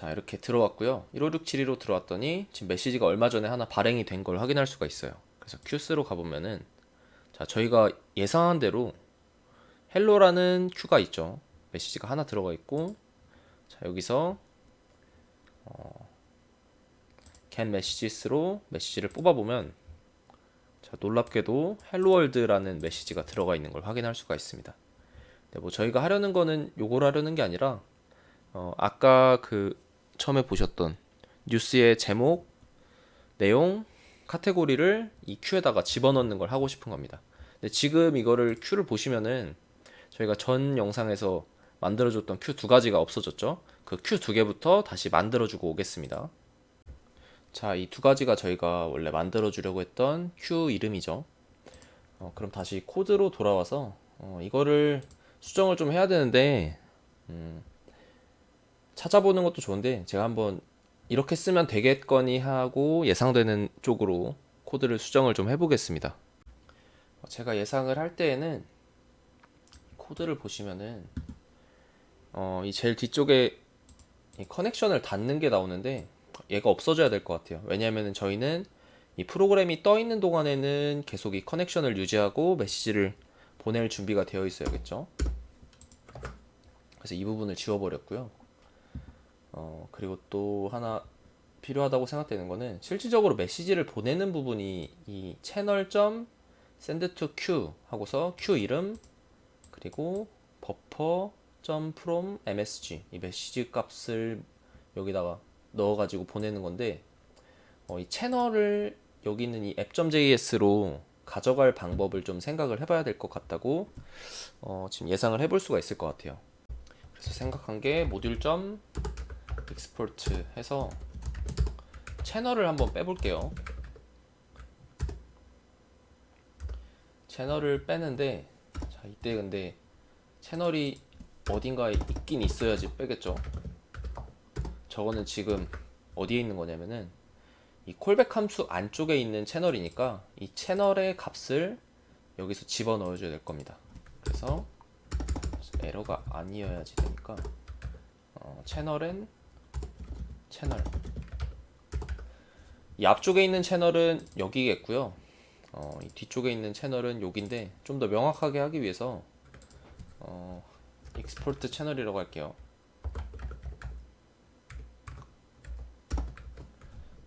자 이렇게 들어왔고요. 1567로 들어왔더니 지금 메시지가 얼마 전에 하나 발행이 된 걸 확인할 수가 있어요. 그래서 큐스로 가보면은 자 저희가 예상한 대로 헬로라는 큐가 있죠. 메시지가 하나 들어가 있고 자 여기서 어, can messages로 메시지를 뽑아보면 자 놀랍게도 헬로월드라는 메시지가 들어가 있는 걸 확인할 수가 있습니다. 네, 뭐 저희가 하려는 거는 요걸 하려는 게 아니라 어, 아까 그 처음에 보셨던 뉴스의 제목, 내용, 카테고리를 이 큐에다가 집어넣는 걸 하고 싶은 겁니다. 근데 지금 이거를 큐를 보시면은 저희가 전 영상에서 만들어줬던 큐 두 가지가 없어졌죠. 그 큐 두 개부터 다시 만들어주고 오겠습니다. 자, 이 두 가지가 저희가 원래 만들어주려고 했던 큐 이름이죠. 어, 그럼 다시 코드로 돌아와서 어, 이거를 수정을 좀 해야 되는데 음, 찾아보는 것도 좋은데 제가 한번 이렇게 쓰면 되겠거니 하고 예상되는 쪽으로 코드를 수정을 좀 해보겠습니다. 어, 제가 예상을 할 때에는 코드를 보시면은 어, 이 제일 뒤쪽에 이 커넥션을 닫는 게 나오는데 얘가 없어져야 될 것 같아요. 왜냐하면 저희는 이 프로그램이 떠 있는 동안에는 계속 이 커넥션을 유지하고 메시지를 보낼 준비가 되어 있어야겠죠. 그래서 이 부분을 지워버렸고요. 어, 그리고 또 하나 필요하다고 생각되는 거는 실질적으로 메시지를 보내는 부분이 이 채널.send to q 하고서 q 이름 그리고 buffer.from msg 이 메시지 값을 여기다가 넣어가지고 보내는 건데 어, 이 채널을 여기 있는 이 app.js로 가져갈 방법을 좀 생각을 해봐야 될 것 같다고 어, 지금 예상을 해볼 수가 있을 것 같아요. 그래서 생각한 게 모듈 점 익스포트 해서 채널을 한번 빼볼게요. 채널을 빼는데 자 이때 근데 채널이 어딘가에 있긴 있어야지 빼겠죠. 저거는 지금 어디에 있는 거냐면은 이 콜백 함수 안쪽에 있는 채널이니까 이 채널의 값을 여기서 집어 넣어 줘야 될 겁니다. 그래서 에러가 아니어야지 되니까 어, 채널은 채널. 이 앞쪽에 있는 채널은 여기겠고요. 어, 이 뒤쪽에 있는 채널은 여기인데 좀 더 명확하게 하기 위해서 어, 익스포트 채널이라고 할게요.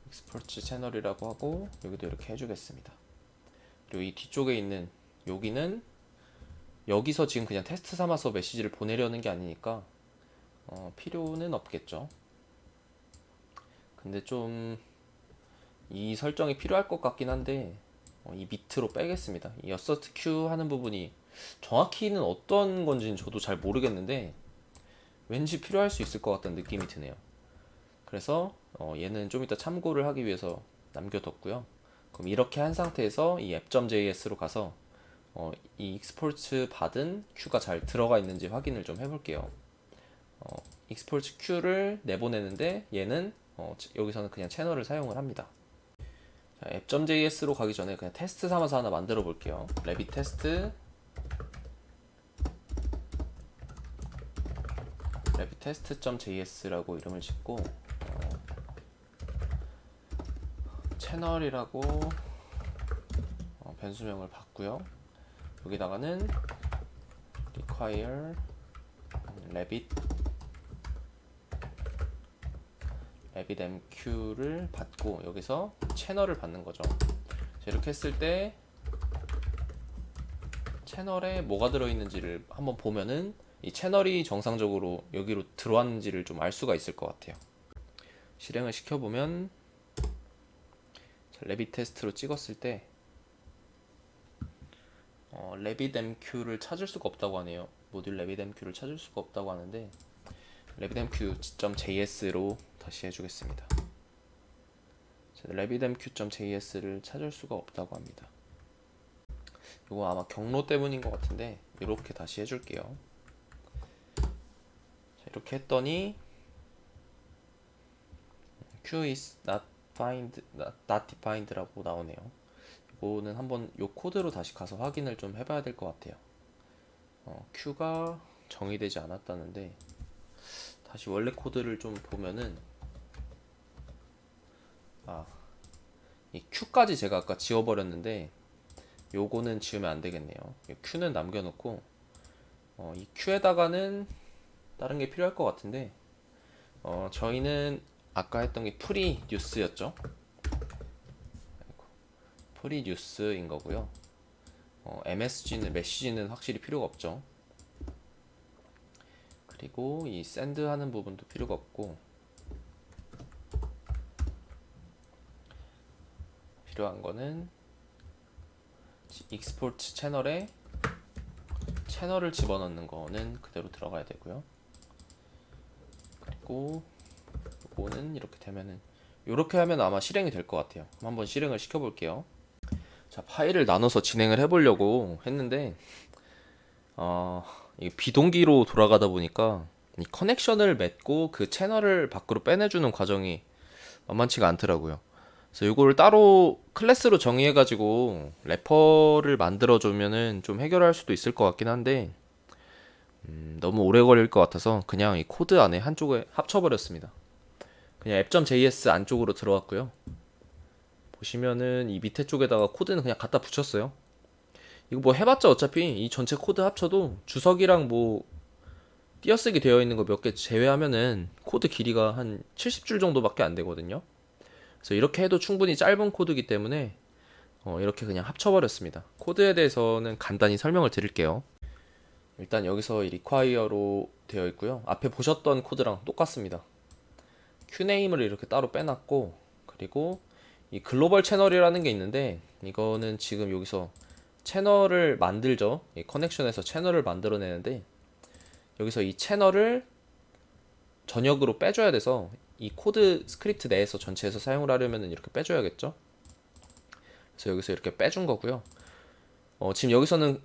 익스포트 채널이라고 하고 여기도 이렇게 해주겠습니다. 그리고 이 뒤쪽에 있는 여기는 여기서 지금 그냥 테스트 삼아서 메시지를 보내려는 게 아니니까 어, 필요는 없겠죠. 근데 좀 이 설정이 필요할 것 같긴 한데 어, 이 밑으로 빼겠습니다. 이 assert q 하는 부분이 정확히는 어떤 건지는 저도 잘 모르겠는데 왠지 필요할 수 있을 것 같다는 느낌이 드네요. 그래서 어, 얘는 좀 이따 참고를 하기 위해서 남겨뒀고요. 그럼 이렇게 한 상태에서 이 app.js로 가서 어, 이 익스포트 받은 큐가 잘 들어가 있는지 확인을 좀 해볼게요. 어, 익스포트 큐를 내보내는데 얘는 어, 여기서는 그냥 채널을 사용을 합니다. 자, app.js로 가기 전에 그냥 테스트 삼아서 하나 만들어 볼게요. 레빗 테스트 레빗 테스트.js라고 이름을 짓고 어, 채널이라고 어, 변수명을 받고요. 여기다가는 require rabbit mq를 받고 여기서 채널을 받는 거죠. 자, 이렇게 했을 때 채널에 뭐가 들어있는지를 한번 보면은 이 채널이 정상적으로 여기로 들어왔는지를 좀 알 수가 있을 것 같아요. 실행을 시켜보면 자, 레빗 테스트로 찍었을 때 어, 레빗mq를 찾을 수가 없다고 하네요. 모듈 레빗mq를 찾을 수가 없다고 하는데 레빗mq.js로 다시 해주겠습니다. 레빗mq.js를 찾을 수가 없다고 합니다. 이거 아마 경로 때문인 것 같은데 이렇게 다시 해줄게요. 자, 이렇게 했더니 q is not find not, not defined라고 나오네요. 이거는 한번 요 코드로 다시 가서 확인을 좀 해봐야 될 것 같아요. 어, Q가 정의되지 않았다는데 다시 원래 코드를 좀 보면은 아, 이 Q까지 제가 아까 지워버렸는데 요거는 지우면 안 되겠네요. 이 Q는 남겨놓고 어, 이 Q에다가는 다른 게 필요할 것 같은데 어, 저희는 아까 했던 게 프리 뉴스였죠. 프리 뉴스인 거고요. 어, MSG는 메시지는 확실히 필요가 없죠. 그리고 이 샌드 하는 부분도 필요가 없고 필요한 거는 익스포트 채널에 채널을 집어넣는 거는 그대로 들어가야 되고요. 그리고 요거는 이렇게 되면은 이렇게 하면 아마 실행이 될 것 같아요. 한번 실행을 시켜 볼게요. 자, 파일을 나눠서 진행을 해보려고 했는데, 어, 비동기로 돌아가다 보니까 이 커넥션을 맺고 그 채널을 밖으로 빼내주는 과정이 만만치가 않더라고요. 그래서 이거를 따로 클래스로 정의해가지고 래퍼를 만들어주면은 좀 해결할 수도 있을 것 같긴 한데, 음, 너무 오래 걸릴 것 같아서 그냥 이 코드 안에 한쪽에 합쳐버렸습니다. 그냥 app.js 안쪽으로 들어왔고요. 보시면은 이 밑에 쪽에다가 코드는 그냥 갖다 붙였어요. 이거 뭐 해봤자 어차피 이 전체 코드 합쳐도 주석이랑 뭐 띄어쓰기 되어 있는 거 몇 개 제외하면은 코드 길이가 한 70줄 정도밖에 안 되거든요. 그래서 이렇게 해도 충분히 짧은 코드이기 때문에 어, 이렇게 그냥 합쳐버렸습니다. 코드에 대해서는 간단히 설명을 드릴게요. 일단 여기서 이 require로 되어 있고요. 앞에 보셨던 코드랑 똑같습니다. qname을 이렇게 따로 빼놨고 그리고 이 글로벌 채널이라는 게 있는데 이거는 지금 여기서 채널을 만들죠. 이 커넥션에서 채널을 만들어내는데 여기서 이 채널을 전역으로 빼줘야 돼서 이 코드 스크립트 내에서 전체에서 사용을 하려면 이렇게 빼줘야겠죠. 그래서 여기서 이렇게 빼준 거고요. 어, 지금 여기서는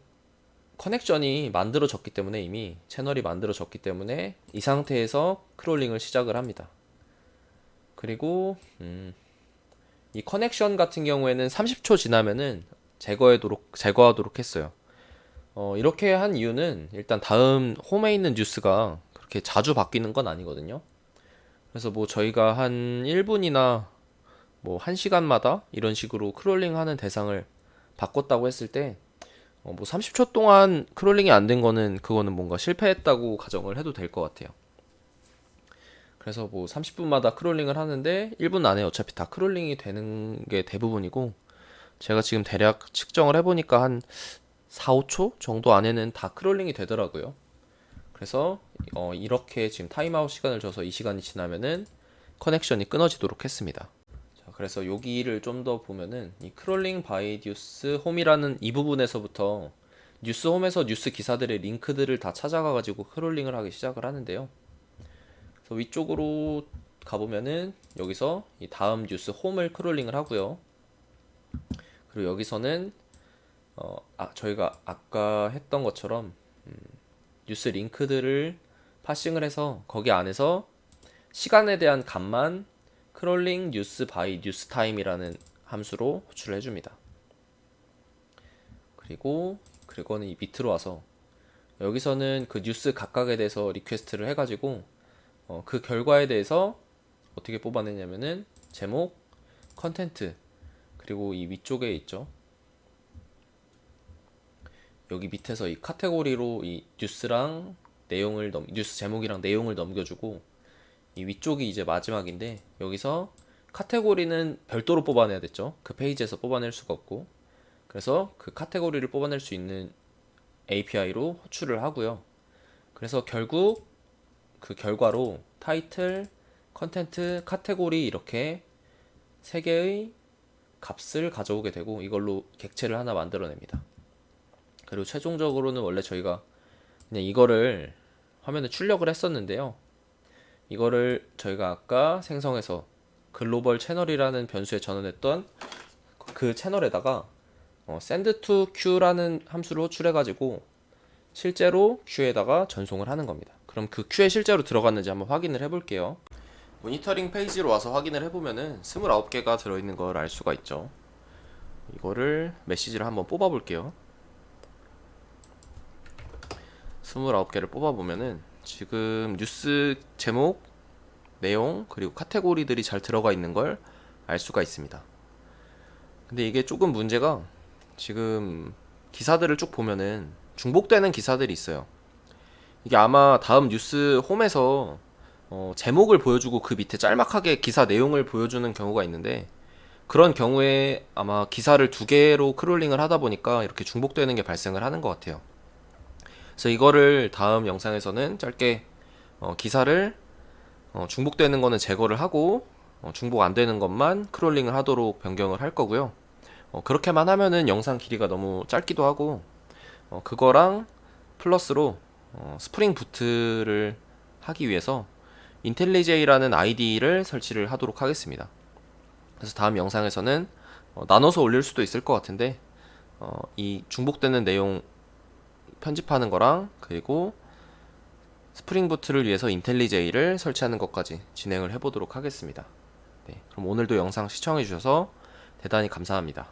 커넥션이 만들어졌기 때문에 이미 채널이 만들어졌기 때문에 이 상태에서 크롤링을 시작을 합니다. 그리고 음, 이 커넥션 같은 경우에는 30초 지나면은 제거하도록 제거하도록 했어요. 어, 이렇게 한 이유는 일단 다음 홈에 있는 뉴스가 그렇게 자주 바뀌는 건 아니거든요. 그래서 뭐 저희가 한 1분이나 뭐 1시간마다 이런 식으로 크롤링 하는 대상을 바꿨다고 했을 때, 어, 뭐 30초 동안 크롤링이 안 된 거는 그거는 뭔가 실패했다고 가정을 해도 될 것 같아요. 그래서 뭐 30분마다 크롤링을 하는데 1분 안에 어차피 다 크롤링이 되는 게 대부분이고, 제가 지금 대략 측정을 해보니까 한 4, 5초 정도 안에는 다 크롤링이 되더라고요. 그래서 어, 이렇게 지금 타임아웃 시간을 줘서 이 시간이 지나면은 커넥션이 끊어지도록 했습니다. 자, 그래서 여기를 좀 더 보면은 이 크롤링 바이 뉴스 홈이라는 이 부분에서부터 뉴스 홈에서 뉴스 기사들의 링크들을 다 찾아가 가지고 크롤링을 하기 시작을 하는데요. 그래서 위쪽으로 가보면은 여기서 이 다음 뉴스 홈을 크롤링을 하고요. 그리고 여기서는 어, 아, 저희가 아까 했던 것처럼 음, 뉴스 링크들을 파싱을 해서 거기 안에서 시간에 대한 값만 크롤링 뉴스 바이 뉴스 타임이라는 함수로 호출을 해줍니다. 그리고 그리고는 이 밑으로 와서 여기서는 그 뉴스 각각에 대해서 리퀘스트를 해가지고 어, 그 결과에 대해서 어떻게 뽑아내냐면은 제목, 컨텐트 그리고 이 위쪽에 있죠. 여기 밑에서 이 카테고리로 이 뉴스랑 내용을 넘 뉴스 제목이랑 내용을 넘겨주고 이 위쪽이 이제 마지막인데 여기서 카테고리는 별도로 뽑아내야 됐죠. 그 페이지에서 뽑아낼 수가 없고 그래서 그 카테고리를 뽑아낼 수 있는 API로 호출을 하고요. 그래서 결국 그 결과로 타이틀, 컨텐트, 카테고리 이렇게 세 개의 값을 가져오게 되고 이걸로 객체를 하나 만들어냅니다. 그리고 최종적으로는 원래 저희가 그냥 이거를 화면에 출력을 했었는데요. 이거를 저희가 아까 생성해서 글로벌 채널이라는 변수에 전원했던 그 채널에다가 어, send to queue라는 함수를 호출해가지고 실제로 queue에다가 전송을 하는 겁니다. 그럼 그 queue에 실제로 들어갔는지 한번 확인을 해볼게요. 모니터링 페이지로 와서 확인을 해보면은 29개가 들어있는 걸 알 수가 있죠. 이거를 메시지를 한번 뽑아볼게요. 29개를 뽑아보면은 지금 뉴스 제목, 내용, 그리고 카테고리들이 잘 들어가 있는 걸 알 수가 있습니다. 근데 이게 조금 문제가 지금 기사들을 쭉 보면은 중복되는 기사들이 있어요. 이게 아마 다음 뉴스 홈에서 어, 제목을 보여주고 그 밑에 짤막하게 기사 내용을 보여주는 경우가 있는데 그런 경우에 아마 기사를 두 개로 크롤링을 하다 보니까 이렇게 중복되는 게 발생을 하는 것 같아요. 그래서 이거를 다음 영상에서는 짧게 어, 기사를 어, 중복되는 거는 제거를 하고 어, 중복 안 되는 것만 크롤링을 하도록 변경을 할 거고요. 어, 그렇게만 하면은 영상 길이가 너무 짧기도 하고 어, 그거랑 플러스로 어, 스프링 부트를 하기 위해서 인텔리제이라는 아이디를 설치를 하도록 하겠습니다. 그래서 다음 영상에서는 어, 나눠서 올릴 수도 있을 것 같은데 어, 이 중복되는 내용 편집하는 거랑 그리고 스프링 부트를 위해서 인텔리제이를 설치하는 것까지 진행을 해보도록 하겠습니다. 네, 그럼 오늘도 영상 시청해 주셔서 대단히 감사합니다.